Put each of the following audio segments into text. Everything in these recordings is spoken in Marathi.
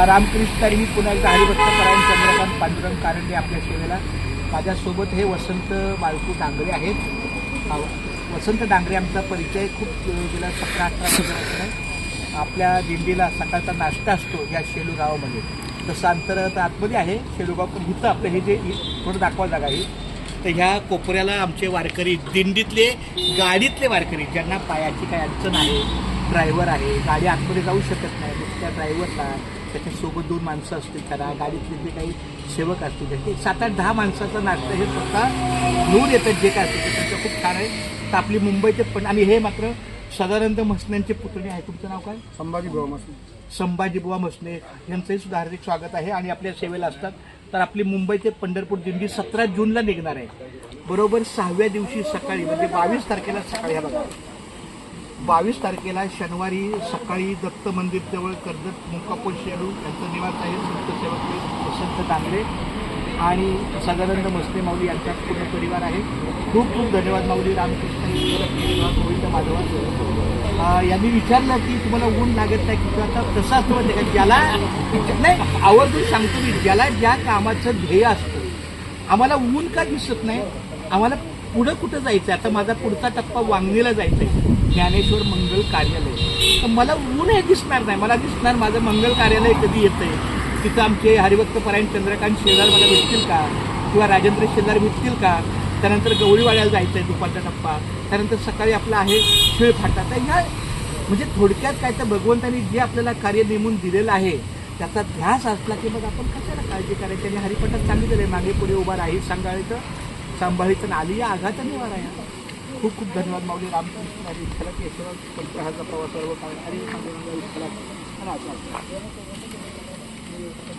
अ, रामकृष्ण मी पुन्हा एकदा हरिभक्तपरायण चंद्रकांत पांडुरंग कारंडे आपल्या सेवेला. माझ्यासोबत हे वसंत बाळकू डांगरे आहेत. वसंत डांगरे आमचा परिचय खूप गेला सतरा अठरा वर्षापासून आपल्या दिंडीला सकाळचा नाश्ता असतो या शेलू गावामध्ये. तसं अंतर्गत आतमध्ये आहे. शेलूगाव पण इथं आपलं हे जे थोडं दाखवा जागा आहे. तर ह्या कोपऱ्याला आमचे वारकरी दिंडीतले गाडीतले वारकरी ज्यांना पायाची काही अडचण आहे ड्रायव्हर आहे गाडी आतमध्ये जाऊ शकत नाही. तर त्या ड्रायव्हरला त्याच्यासोबत दोन माणसं असतील त्याला गाडीतले जे काही सेवक असतील ते सात आठ दहा माणसाचा नाश्ता हे स्वतः घेऊन येतात जे काय असतं ते. त्यांचं खूप छान आहे. तर आपली मुंबईचे पण आणि हे मात्र सदानंद मसन्यांचे पुतणे आहे. तुमचं नाव काय? संभाजी भाऊ संभाजी बुवा मसने यांचंही सुद्धा हार्दिक स्वागत आहे. आणि आपल्या सेवेला असतात. तर आपली मुंबई ते पंढरपूर दिंडी सतरा जूनला निघणार आहे. बरोबर सहाव्या दिवशी सकाळी म्हणजे बावीस तारखेला सकाळी हा बघा. बावीस तारखेला शनिवारी सकाळी दत्त मंदिर जवळ कर्जत मुक्कापूर शेडू यांचं निवास आहे. संतसेवक वसंत तांगडे आणि सदानंद मस्ते माऊली यांचा पूर्ण परिवार आहे. खूप खूप धन्यवाद माऊली. रामकृष्ण गोविंद माधवा. यांनी विचारलं की तुम्हाला ऊन लागत नाही की आता तसा असतो म्हणजे का? ज्याला नाही आवर्जून सांगतो मी ज्याला ज्या कामाचं ध्येय असतं आम्हाला ऊन का दिसत नाही? आम्हाला पुढं कुठं जायचं आता माझा पुढचा टप्पा वांगणीला जायचा आहे ज्ञानेश्वर मंगल कार्यालय. तर मला ऊन हे दिसणार नाही. मला दिसणार माझं मंगल कार्यालय कधी येतं आहे तिथं आमचे हरिभक्त परायण चंद्रकांत शेजार मला भेटतील का? किंवा राजेंद्र शेजार भेटतील का? त्यानंतर गवळीवाड्याला जायचं आहे दुपारचा टप्पा. त्यानंतर सकाळी आपला आहे शिळफाटा तर ह्या म्हणजे थोडक्यात काय तर भगवंतांनी जे आपल्याला कार्य नेमून दिलेलं आहे त्याचा ध्यास असला की मग आपण कशाला काळजी करायची? आणि हरिपटात सांगितलेलं आहे मागे पुढे उभा राहील सांगायचं सांभाळीचं आली या आघात निवारा या खूप खूप धन्यवाद माऊली रामकृष्ण आणि विठ्ठलाची यशवंत पंचहाचा प्रवास सर्व काळ आणि मागे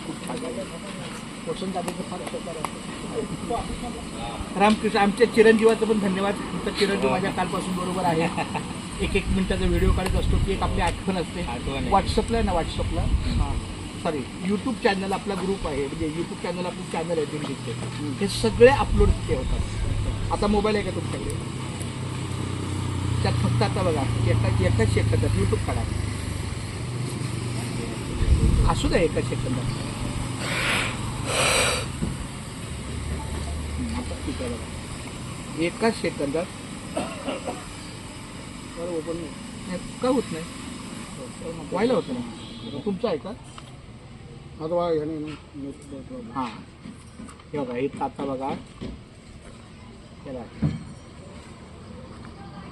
खूप छान दादाचं फार. रामकृष्ण आमच्या चिरंजीवाचं पण धन्यवाद. तुमचा चिरंजीव माझ्या कालपासून बरोबर आहे. एक एक मिनिटाचा व्हिडिओ काढत असतो ती एक आपली आठवण असते. व्हॉट्सअपला आहे ना व्हॉट्सअपला? हां. सॉरी यूट्यूब चॅनल आपला ग्रुप आहे. म्हणजे यूट्यूब चॅनल आपलं चॅनल आहे दिल्लीचे हे सगळे अपलोड तिथे होतात. आता मोबाईल आहे का तुमच्याकडे? त्यात फक्त आता बघा एका एकाच सेकंदात यूट्यूब काढा. असू द्या एकाच सेकंदात बघा. एकाच सेकंदात बरं ओपन नाही. का होत नाही? व्हायला होतं ना? तुमचं आहे का? ना- हां. हे बघा हे आता बघा.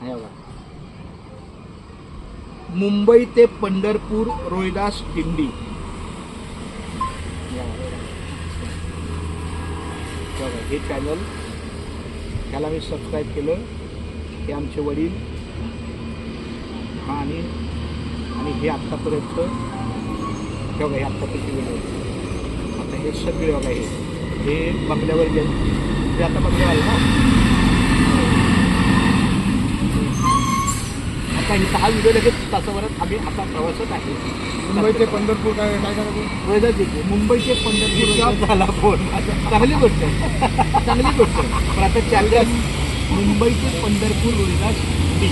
हे बघा. मुंबई ते पंढरपूर रोहिदास दिंडी. हे हे चॅनल त्याला मी सबस्क्राईब केलं. हे आमचे वडील हा आणि आणि हे आत्तापर्यंत बघा हे आत्तापर्यंत वेळ आता हे सगळे बघा हे हे बंगल्यावर गेले. हे आता बंगल्यावर आलं ना? आता इथं हा व्हिडिओ लगेच तासाभरात आम्ही आता प्रवासात आहे. मुंबई ते पंढरपूर काय काय करायचं वेळेला देते मुंबईचे पंढरपूर झाला फोन. चांगली गोष्ट आहे. चांगली गोष्ट आहे. पण आता चॅनल मुंबईचे पंढरपूर रोहिदास डी.